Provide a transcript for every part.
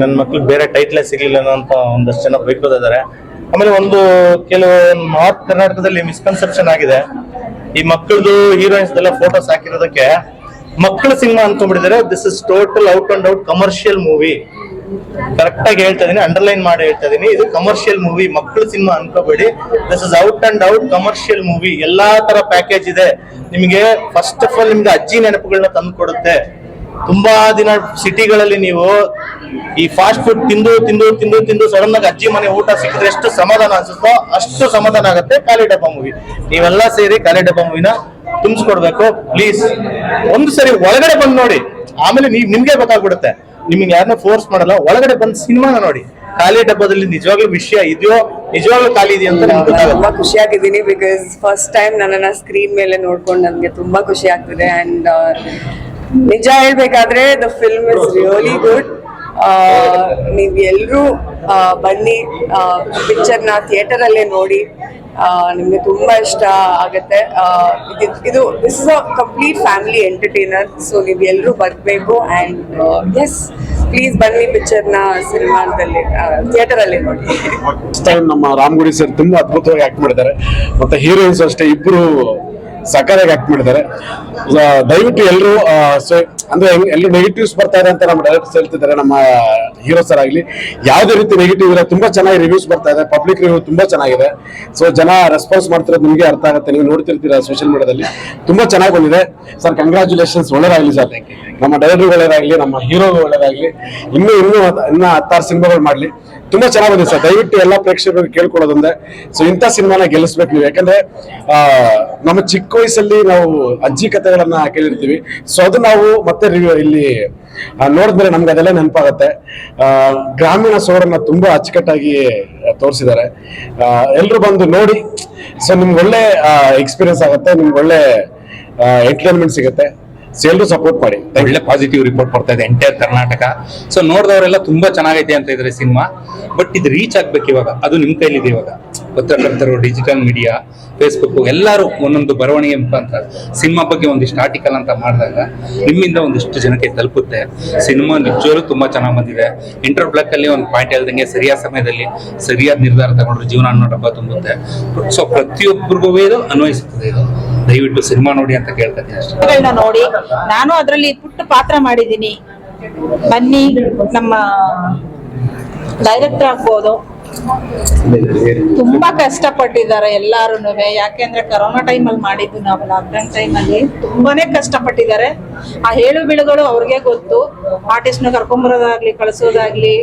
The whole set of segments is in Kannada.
ನನ್ನ ಮಕ್ಳಿಗೆ ಬೇರೆ ಟೈಟ್ಲೇ ಸಿಗ್ಲಿಲ್ಲ ಅಂತ ಒಂದಷ್ಟು ಜನ ಬೈಕೋದಿದ್ದಾರೆ ಆಮೇಲೆ ಒಂದು ಕೆಲವು ನಾರ್ತ್ ಕರ್ನಾಟಕದಲ್ಲಿ ಮಿಸ್ಕನ್ಸೆಪ್ಷನ್ ಆಗಿದೆ. ಈ ಮಕ್ಕಳದು ಹೀರೋಯಿನ್ಸ್ ಎಲ್ಲ ಫೋಟೋಸ್ ಹಾಕಿರೋದಕ್ಕೆ ಮಕ್ಕಳ cinema ಅನ್ಕೊಂಡ್ಬಿಟ್ಟಿದ್ದಾರೆ. This is total out and out commercial movie correct ಆಗಿ ಹೇಳ್ತಾ ಇದೀನಿ ಅಂಡರ್ಲೈನ್ ಮಾಡಿ ಹೇಳ್ತಾ ಇದೀನಿ. ಇದು ಕಮರ್ಷಿಯಲ್ ಮೂವಿ ಮಕ್ಕಳ cinema ಅನ್ಕೋಬೇಡಿ. This is out and out commercial movie ಎಲ್ಲಾ ತರ ಪ್ಯಾಕೇಜ್ ಇದೆ. ನಿಮಗೆ ಫಸ್ಟ್ ಆಫ್ ಆಲ್ ನಿಮ್ಗೆ ಅಜ್ಜಿ ನೆನಪುಗಳನ್ನ ತಂದು ಕೊಡುತ್ತೆ ತುಂಬಾ ದಿನ ಸಿಟಿಗಳಲ್ಲಿ ನೀವು ಈ ಫಾಸ್ಟ್ ಫುಡ್ ತಿಂದು ತಿಂದು ತಿಂದು ತಿಂದು ಸಡನ್ ಆಗಿ ಅಜ್ಜಿ ಮನೆ ಊಟ ಸಿಕ್ಕಿದ್ರೆ ಎಷ್ಟು ಸಮಾಧಾನ ಅನ್ಸುತ್ತೋ ಅಷ್ಟು ಸಮಾಧಾನ ಆಗುತ್ತೆ ಖಾಲಿ ಡಬ್ಬ ಮೂವಿ ನೀವೆಲ್ಲ ಸೇರಿ ಖಾಲಿ ಡಬ್ಬ ಮೂವಿನ ತುಂಬಿಸ್ಕೊಡ್ಬೇಕು. ಪ್ಲೀಸ್ ಒಂದು ಸರಿ ಒಳಗಡೆ ಬಂದು ನೋಡಿ. ಆಮೇಲೆ ನೀವ್ ನಿಮ್ಗೆ ಗೊತ್ತಾಗ್ಬಿಡುತ್ತೆ. ನಿಮ್ಗೆ ಯಾರನ್ನ ಫೋರ್ಸ್ ಮಾಡಲ್ಲ. ಒಳಗಡೆ ಬಂದ್ ಸಿನಿಮಾನ ನೋಡಿ. ಖಾಲಿ ಡಬ್ಬದಲ್ಲಿ ನಿಜವಾಗ್ಲೂ ವಿಷಯ ಇದೆಯೋ, ನಿಜವಾಗ್ಲೂ ಖಾಲಿ ಇದೆಯೋ ಅಂತ ನಮ್ಗೆ ತುಂಬಾ ಖುಷಿ ಆಗಿದ್ದೀನಿ ಬಿಕಾಸ್ ಫಸ್ಟ್ ಟೈಮ್ ನನ್ನನ್ನ ಸ್ಕ್ರೀನ್ ಮೇಲೆ ನೋಡ್ಕೊಂಡು ನನಗೆ ತುಂಬಾ ಖುಷಿ ಆಗ್ತಿದೆ. ಅಂಡ್ ನಿಜ ಹೇಳ್ಬೇಕಾದ್ರೆ the film is really good ನೀವ್ ಎಲ್ಲರೂ ಬನ್ನಿ ಪಿಕ್ಚರ್ನ ಥಿಯೇಟರಲ್ಲೇ ನೋಡಿ. ನಿಮಗೆ ತುಂಬ ಇಷ್ಟ ಆಗುತ್ತೆ. ಇದು- this is a complete family entertainer so ನೀವು ಎಲ್ಲರೂ ಬರಬೇಕು ಅಂಡ್ ಎಸ್ ಪ್ಲೀಸ್ ಬನ್ನಿ ಪಿಕ್ಚರ್ನ ಸಿನಿಮಾದಲ್ಲಿ ಥಿಯೇಟರ್ ಅಲ್ಲಿ ನೋಡಿ. ಫಸ್ಟ್ ನಮ್ಮ ರಾಮಗುಡಿ ಸರ್ ತುಂಬ ಅದ್ಭುತವಾಗಿ ಆ್ಯಕ್ಟ್ ಮಾಡಿದ್ದಾರೆ. ಮತ್ತು ಹೀರೋಯಿನ್ಸ್ ಅಷ್ಟೇ ಇಬ್ಬರು ಸಕಾಲಾಗಿ ಆಕ್ಟ್ ಮಾಡಿದ್ದಾರೆ. ದಯವಿಟ್ಟು ಎಲ್ಲರೂ ಅಂದ್ರೆ ಎಲ್ಲಿ ನೆಗೆಟಿವ್ಸ್ ಬರ್ತಾ ಇದೆ ಅಂತ ನಮ್ಮ ಡೈರೆಕ್ಟರ್ಸ್ ಹೇಳ್ತಿದ್ದಾರೆ, ನಮ್ಮ ಹೀರೋ ಸರ್ ಆಗಲಿ. ಯಾವುದೇ ರೀತಿ ನೆಗೆಟಿವ್ ಇಲ್ಲ ತುಂಬಾ ಚೆನ್ನಾಗಿ ರಿವ್ಯೂಸ್ ಬರ್ತಾ ಇದೆ ಪಬ್ಲಿಕ್ ರಿವ್ಯೂ ತುಂಬಾ ಚೆನ್ನಾಗಿದೆ. ಸೊ ಜನ ರೆಸ್ಪಾನ್ಸ್ ಮಾಡ್ತಿರೋದು ನಿಮಗೆ ಅರ್ಥ ಆಗುತ್ತೆ, ನೀವು ನೋಡ್ತಿರ್ತೀರಾ ಸೋಷಿಯಲ್ ಮೀಡಿಯಾದಲ್ಲಿ ತುಂಬಾ ಚೆನ್ನಾಗಿ ಬಂದಿದೆ. ಸರ್ ಕಂಗ್ರಾಚುಲೇಷನ್ಸ್ ಒಳ್ಳೆದಾಗಲಿ ಸರ್ ನಮ್ಮ ಡೈರೆಕ್ಟರ್ ಒಳ್ಳೇದಾಗ್ಲಿ, ನಮ್ಮ ಹೀರೋ ಒಳ್ಳೇದಾಗ್ಲಿ. ಇನ್ನೂ ಇನ್ನೂ ಇನ್ನ ಹತ್ತಾರು ಸಿನಿಮಾಗಳು ಮಾಡಲಿ. ತುಂಬಾ ಚೆನ್ನಾಗಿ ಬಂದಿದೆ ಸರ್ ದಯವಿಟ್ಟು ಎಲ್ಲ ಪ್ರೇಕ್ಷಕರಿಗೆ ಕೇಳ್ಕೊಳ್ಳೋದಂದ್ರೆ ಸೊ ಇಂಥ ಸಿನಿಮಾನ ಗೆಲ್ಲಿಸ್ಬೇಕು ನೀವು. ಯಾಕಂದ್ರೆ ನಮ್ಮ ಚಿಕ್ಕ ವಯಸ್ಸಲ್ಲಿ ನಾವು ಅಜ್ಜಿ ಕಥೆಗಳನ್ನ ಕೇಳಿರ್ತೀವಿ. ಸೊ ಅದು ನಾವು ಮತ್ತೆ ರಿವ್ಯೂ ಇಲ್ಲಿ ನೋಡಿದ್ರೆ ನಮ್ಗೆ ಅದೆಲ್ಲ ನೆನಪಾಗತ್ತೆ. ಗ್ರಾಮೀಣ ಸೋರನ್ನ ತುಂಬಾ ಅಚ್ಚುಕಟ್ಟಾಗಿ ತೋರಿಸಿದ್ದಾರೆ. ಎಲ್ಲರೂ ಬಂದು ನೋಡಿ. ಸೊ ನಿಮ್ಗೆ ಒಳ್ಳೆ ಎಕ್ಸ್ಪೀರಿಯನ್ಸ್ ಆಗುತ್ತೆ, ನಿಮ್ಗೆ ಒಳ್ಳೆ ಎಂಟರ್ಟೈನ್ಮೆಂಟ್ ಸಿಗುತ್ತೆ. ಎಲ್ಲರೂ ಸಪೋರ್ಟ್ ಮಾಡಿ. ಒಳ್ಳೆ ಪಾಸಿಟಿವ್ ರಿಪೋರ್ಟ್ ಬರ್ತಾ ಇದೆ ಎಂಟೈರ್ ಕರ್ನಾಟಕ ಸೊ ನೋಡಿದವರೆಲ್ಲ ತುಂಬಾ ಚೆನ್ನಾಗೈತೆ ಅಂತ ಇದ್ರೆ ಸಿನಿಮಾ ಬಟ್ ಇದು ರೀಚ್ ಆಗ್ಬೇಕು ಇವಾಗ. ಅದು ನಿಮ್ ಕೈಲಿದೆ ಇವಾಗ. ಪತ್ರಕರ್ತರು ಡಿಜಿಟಲ್ ಮೀಡಿಯಾ ಫೇಸ್ಬುಕ್ ಎಲ್ಲರೂ ಒಂದೊಂದು ಬರವಣಿಗೆ ಮುಖಾಂತರ ಸಿನಿಮಾ ಬಗ್ಗೆ ಒಂದಿಷ್ಟು ಆರ್ಟಿಕಲ್ ಅಂತ ಮಾಡಿದಾಗ ನಿಮ್ಮಿಂದ ಒಂದಿಷ್ಟು ಜನಕ್ಕೆ ತಲುಪುತ್ತೆ. ಸಿನಿಮಾ ನಿಜವಾಗ್ಲೂ ತುಂಬಾ ಚೆನ್ನಾಗಿ ಬಂದಿದೆ. ಇಂಟರ್ ಬ್ಲಾಕ್ ಅಲ್ಲಿ ಒಂದು ಪಾಯಿಂಟ್ ಹೇಳ್ದಂಗೆ ಸರಿಯಾದ ಸಮಯದಲ್ಲಿ ಸರಿಯಾದ ನಿರ್ಧಾರ ತಗೊಂಡ್ರೆ ಜೀವನ ಅನ್ನೋ ಡಬ್ಬ ತುಂಬುತ್ತೆ. ಸೊ ಪ್ರತಿಯೊಬ್ಬರಿಗೂ ಇದು ಅನ್ವಯಿಸುತ್ತದೆ ಇದು. ದಯವಿಟ್ಟು ಸಿನಿಮಾ ನೋಡಿ ಅಂತ ಕೇಳ್ತೀನಿ ನೋಡಿ. ನಾನು ಅದರಲ್ಲಿ ಪುಟ್ಟ ಪಾತ್ರ ಮಾಡಿದ್ದೀನಿ. ಬನ್ನಿ, ನಮ್ಮ ಡೈರೆಕ್ಟರ್ ಆಗ್ಬೋದು. ತುಂಬಾ ಕಷ್ಟಪಟ್ಟಿದ್ದಾರೆ ಎಲ್ಲಾರು ಯಾಕೆಂದ್ರೆ ಕರೋನಾ ಅಲ್ಲಿ ಮಾಡಿದ್ದು ನಾವು ಲಾಕ್ಡೌನ್ ಟೈಮ್ ಅಲ್ಲಿ ತುಂಬಾನೇ ಕಷ್ಟಪಟ್ಟಿದ್ದಾರೆ. ಆ ಹೇಳು ಬೀಳುಗಳು ಅವ್ರಿಗೆ ಗೊತ್ತು. ಆರ್ಟಿಸ್ಟ್ನ ಕರ್ಕೊಂಬರೋದಾಗ್ಲಿ, ಕಳಿಸೋದಾಗ್ಲಿ,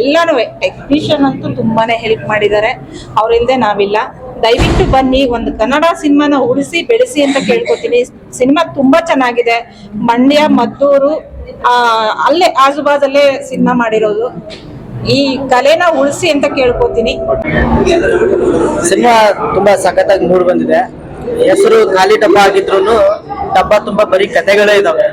ಎಲ್ಲಾನು ಟೆಕ್ನಿಷಿಯನ್ ಅಂತೂ ತುಂಬಾನೇ ಹೆಲ್ಪ್ ಮಾಡಿದ್ದಾರೆ. ಅವರಿಲ್ಲದೆ ನಾವಿಲ್ಲ. ದಯವಿಟ್ಟು ಬನ್ನಿ, ಒಂದು ಕನ್ನಡ ಸಿನಿಮಾನ ಉಳಿಸಿ ಬೆಳೆಸಿ ಅಂತ ಕೇಳ್ಕೊತೀನಿ. ಸಿನಿಮಾ ತುಂಬಾ ಚೆನ್ನಾಗಿದೆ. ಮಂಡ್ಯ, ಮದ್ದೂರು ಅಲ್ಲೇ ಆಜುಬಾಜಲ್ಲೇ ಸಿನಿಮಾ ಮಾಡಿರೋದು. ಈ ಕಲೆನ ಉಳಿಸಿ ಅಂತ ಕೇಳ್ಕೊತೀನಿ. ಸಿನಿಮಾ ತುಂಬಾ ಸಖತ್ತಾಗಿ ಮೂಡ್ ಬಂದಿದೆ. ಹೆಸರು ಖಾಲಿ ಡಬ್ಬ ಆಗಿದ್ರು ಡಬ್ಬ ತುಂಬಾ ಬರೀ ಕತೆಗಳೇ ಇದಾವೆ.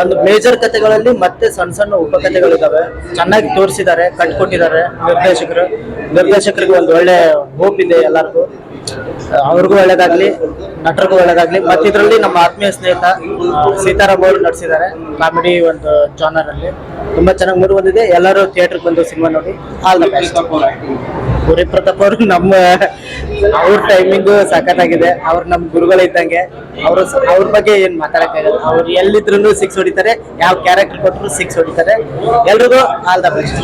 ಒಂದು ಮೇಜರ್ ಕತೆಗಳಲ್ಲಿ ಮತ್ತೆ ಸಣ್ಣ ಸಣ್ಣ ಉಪಕಥೆಗಳಿದಾವೆ ಚೆನ್ನಾಗಿ ತೋರಿಸಿದ್ದಾರೆ ಕಟ್ಕೊಟ್ಟಿದ್ದಾರೆ ನಿರ್ದೇಶಕರು. ನಿರ್ದೇಶಕರಿಗೆ ಒಂದು ಒಳ್ಳೆ ಹೋಪ್ ಇದೆ ಎಲ್ಲರಿಗೂ. ಅವ್ರಿಗೂ ಒಳ್ಳೇದಾಗ್ಲಿ ನಟರಿಗೂ ಒಳ್ಳೇದಾಗ್ಲಿ. ಮತ್ತೆ ಇದರಲ್ಲಿ ನಮ್ಮ ಆತ್ಮೀಯ ಸ್ನೇಹಿತ ಸೀತಾರಾಮ್ ಅವರು ನಡೆಸಿದ್ದಾರೆ ಕಾಮಿಡಿ ಒಂದು ಜಾನರ್ ಅಲ್ಲಿ. ತುಂಬಾ ಚೆನ್ನಾಗಿ ಮೂಡ್ ಬಂದಿದೆ. ಎಲ್ಲರೂ ಥಿಯೇಟರ್ ಬಂದು ಸಿನಿಮಾ ನೋಡಿ. All the best Puri Pratap ಅವರು ನಮ್ಮ ಅವ್ರ ಟೈಮಿಂಗು ಸಖತ್ತಾಗಿದೆ. ಅವ್ರು ನಮ್ಮ ಗುರುಗಳು ಇದ್ದಂಗೆ ಅವರು ಅವ್ರ ಬಗ್ಗೆ ಏನ್ ಮಾತಾಡಕ್ಕಾಗಲ್ಲ. ಅವ್ರು ಎಲ್ಲಿದ್ರು ಸಿಕ್ಸ್ ಹೊಡಿತಾರೆ, ಯಾವ ಕ್ಯಾರೆಕ್ಟರ್ ಕೊಟ್ಟರು ಸಿಕ್ಸ್ ಹೊಡಿತಾರೆ. ಎಲ್ರಿಗೂ ಆಲ್ ದ ಬೆಸ್ಟ್